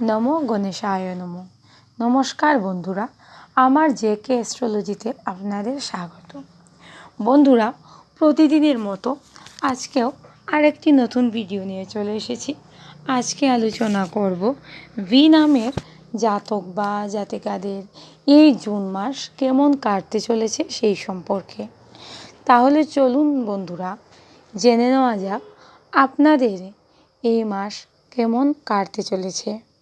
নমো গণেশায় নমো। নমস্কার বন্ধুরা, আমার জে কে অ্যাস্ট্রোলজিতে আপনাদের স্বাগত। বন্ধুরা, প্রতিদিনের মতো আজকেও আরেকটি নতুন ভিডিও নিয়ে চলে এসেছি। আজকে আলোচনা করব ভি নামের জাতক বা জাতিকাদের এই জুন মাস কেমন কাটতে চলেছে সেই সম্পর্কে। তাহলে চলুন বন্ধুরা, জেনে নেওয়া যাক আপনাদের এই মাস কেমন কাটতে চলেছে।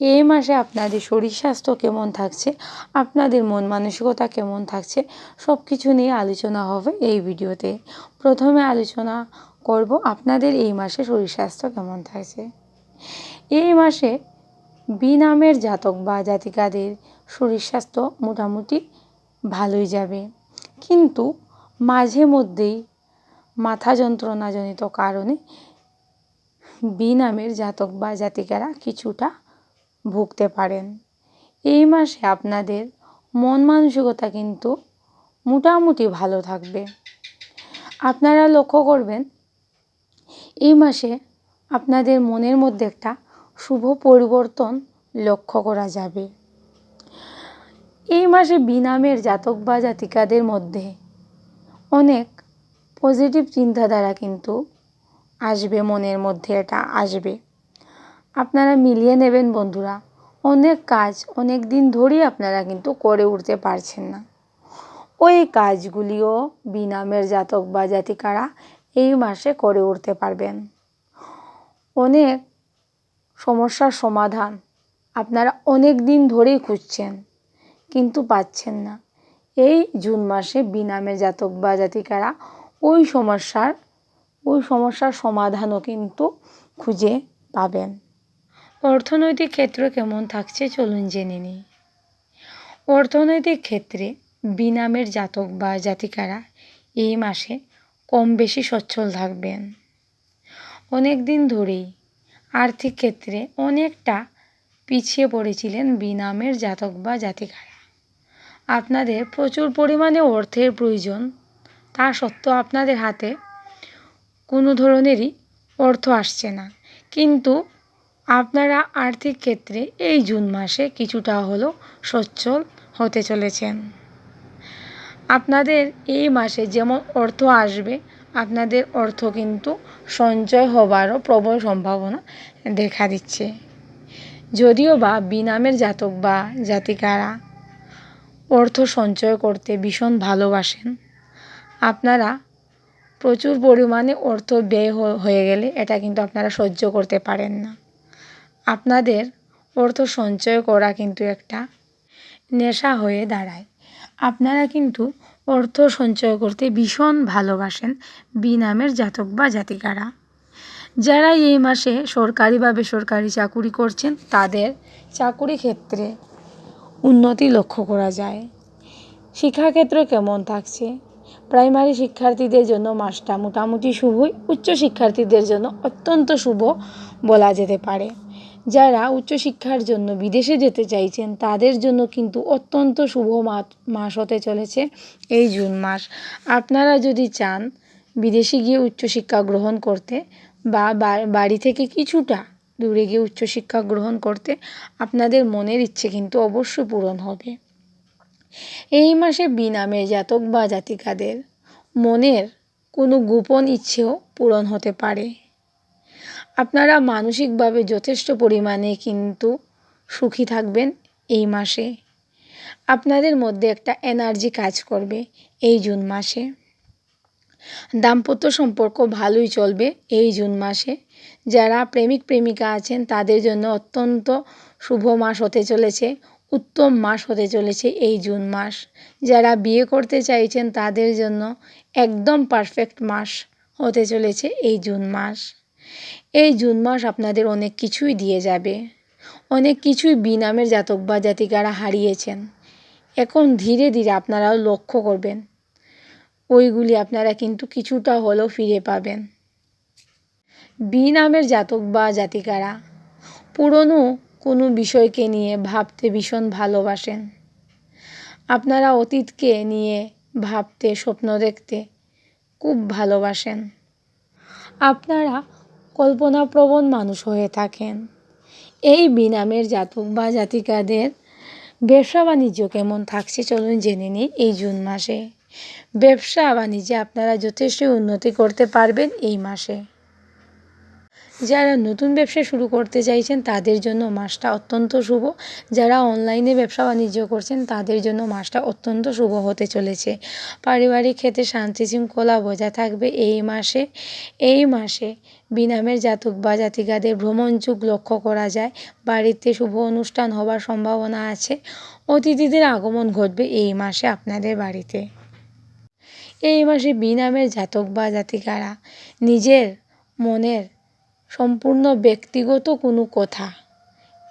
এই মাসে আপনাদের শরীর স্বাস্থ্য কেমন থাকছে? আপনাদের মন মানসিকতা কেমন থাকছে? সব কিছু নিয়ে আলোচনা হবে এই ভিডিওতে। প্রথমে আলোচনা করব আপনাদের এই মাসে শরীর স্বাস্থ্য কেমন থাকছে? এই মাসে বি নামের জাতক বা জাতিকাদের শরীর স্বাস্থ্য মোটামুটি ভালোই যাবে। কিন্তু মাঝে মধ্যেই মাথা যন্ত্রণাজনিত কারণে বি নামের জাতক বা জাতিকারা কিছুটা ভুগতে পারেন। এই মাসে আপনাদের মন মানসিকতা কিন্তু মোটামুটি ভালো থাকবে। আপনারা লক্ষ্য করবেন, এই মাসে আপনাদের মনের মধ্যে একটা শুভ পরিবর্তন লক্ষ্য করা যাবে। এই মাসে বিনামের জাতক বা জাতিকাদের মধ্যে অনেক পজিটিভ চিন্তাধারা কিন্তু আসবে, মনের মধ্যে এটা আসবে। আপনারা মিলিয়ে নেবেন বন্ধুরা। অনেক কাজ, অনেক দিন ধরেই আপনারা কিন্তু করে উঠতে পারছেন না। ওই কাজগুলিও বিনামের জাতক বা জাতিকারা এই মাসে করে উঠতে পারবেন। অনেক সমস্যার সমাধান আপনারা অনেক দিন ধরেই খুঁজছেন, কিন্তু পাচ্ছেন না। এই জুন মাসে বিনামের জাতক বা জাতিকারা ওই সমস্যার ওই সমস্যার সমাধানও কিন্তু খুঁজে পাবেন। অর্থনৈতিক ক্ষেত্র কেমন থাকছে চলুন জেনে নিই। অর্থনৈতিক ক্ষেত্রে বিনামের জাতক বা জাতিকারা এই মাসে কম বেশি সচ্ছল থাকবেন। অনেক দিন ধরেই আর্থিক ক্ষেত্রে অনেকটা পিছিয়ে পড়েছিলেন বিনামের জাতক বা জাতিকারা। আপনাদের প্রচুর পরিমাণে অর্থের প্রয়োজন, তা সত্ত্বেও আপনাদের হাতে কোনো ধরনেরই অর্থ আসছে না। কিন্তু আপনারা আর্থিক ক্ষেত্রে এই জুন মাসে কিছুটা হলেও সচ্ছল হতে চলেছেন। আপনাদের এই মাসে যেমন অর্থ আসবে, আপনাদের অর্থ কিন্তু সঞ্চয় হবারও প্রবল সম্ভাবনা দেখা দিচ্ছে। যদিও বা বিনামের জাতক বা জাতিকারা অর্থ সঞ্চয় করতে ভীষণ ভালোবাসেন, আপনারা প্রচুর পরিমাণে অর্থ ব্যয় হয়ে গেলে এটা কিন্তু আপনারা সহ্য করতে পারেন না। আপনাদের অর্থ সঞ্চয় করা কিন্তু একটা নেশা হয়ে দাঁড়ায়। আপনারা কিন্তু অর্থ সঞ্চয় করতে ভীষণ ভালোবাসেন বিনামের জাতক বা জাতিকারা। যারা এই মাসে সরকারি বা বেসরকারি চাকুরি করছেন, তাদের চাকুরি ক্ষেত্রে উন্নতি লক্ষ্য করা যায়। শিক্ষাক্ষেত্র কেমন থাকছে? প্রাইমারি শিক্ষার্থীদের জন্য মাসটা মোটামুটি শুভই উচ্চ শিক্ষার্থীদের জন্য অত্যন্ত শুভ বলা যেতে পারে। যারা উচ্চশিক্ষার জন্য বিদেশে যেতে চাইছেন, তাদের জন্য কিন্তু অত্যন্ত শুভ মাস হতে চলেছে এই জুন মাস। আপনারা যদি চান বিদেশে গিয়ে উচ্চশিক্ষা গ্রহণ করতে বা বাড়ি থেকে কিছুটা দূরে গিয়ে উচ্চশিক্ষা গ্রহণ করতে, আপনাদের মনের ইচ্ছে কিন্তু অবশ্যই পূরণ হবে। এই মাসে বিনামে জাতক বা জাতিকাদের মনের কোনো গোপন ইচ্ছেও পূরণ হতে পারে। আপনারা মানসিকভাবে যথেষ্ট পরিমাণে কিন্তু সুখী থাকবেন এই মাসে। আপনাদের মধ্যে একটা এনার্জি কাজ করবে এই জুন মাসে। দাম্পত্য সম্পর্ক ভালোই চলবে এই জুন মাসে। যারা প্রেমিক প্রেমিকা আছেন, তাদের জন্য অত্যন্ত শুভ মাস হতে চলেছে, উত্তম মাস হতে চলেছে এই জুন মাস। যারা বিয়ে করতে চাইছেন, তাদের জন্য একদম পারফেক্ট মাস হতে চলেছে এই জুন মাস। এই জুন মাস আপনাদের অনেক কিছুই দিয়ে যাবে। অনেক কিছুই বিনামের জাতক বা জাতিকারা হারিয়েছেন। এখন ধীরে ধীরে আপনারাও লক্ষ্য করবেন। ওইগুলি আপনারা কিন্তু কিছুটা হলেও ফিরে পাবেন। বিনামের জাতক বা জাতিকারা, পুরনো কোনো বিষয়কে নিয়ে ভাবতে ভীষণ ভালোবাসেন। আপনারা অতীতকে নিয়ে ভাবতে, স্বপ্ন দেখতে খুব ভালোবাসেন। আপনারা কল্পনাপ্রবণ মানুষ হয়ে থাকেন। এই বিনামের জাতক বা জাতিকাদের ব্যবসা বাণিজ্য কেমন থাকছে চলুন জেনে নিই এই জুন মাসে। ব্যবসা বাণিজ্যে আপনারা যথেষ্ট উন্নতি করতে পারবেন এই মাসে। যারা নতুন ব্যবসা শুরু করতে চাইছেন, তাদের জন্য মাসটা অত্যন্ত শুভ। যারা অনলাইনে ব্যবসা বাণিজ্য করছেন, তাদের জন্য মাসটা অত্যন্ত শুভ হতে চলেছে। পারিবারিক ক্ষেত্রে শান্তি শৃঙ্খলা বজায় থাকবে এই মাসে। এই মাসে বিনামের জাতক বা জাতিকাদের ভ্রমণ যুগ লক্ষ্য করা যায়। বাড়িতে শুভ অনুষ্ঠান হবার সম্ভাবনা আছে। অতিথিদের আগমন ঘটবে এই মাসে আপনাদের বাড়িতে। এই মাসে বিনামের জাতক বা জাতিকারা নিজের মনের সম্পূর্ণ ব্যক্তিগত কোনো কথা।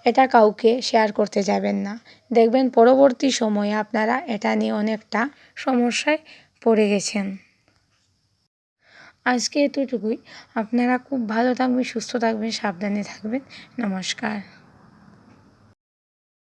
এটা কাউকে শেয়ার করতে যাবেন না। দেখবেন পরবর্তী সময়ে আপনারা এটা নিয়ে অনেকটা সমস্যায় পড়ে গেছেন। আজকে এতটুকুই। আপনারা খুব ভালো থাকবেন, সুস্থ থাকবেন, সাবধানে থাকবেন। নমস্কার।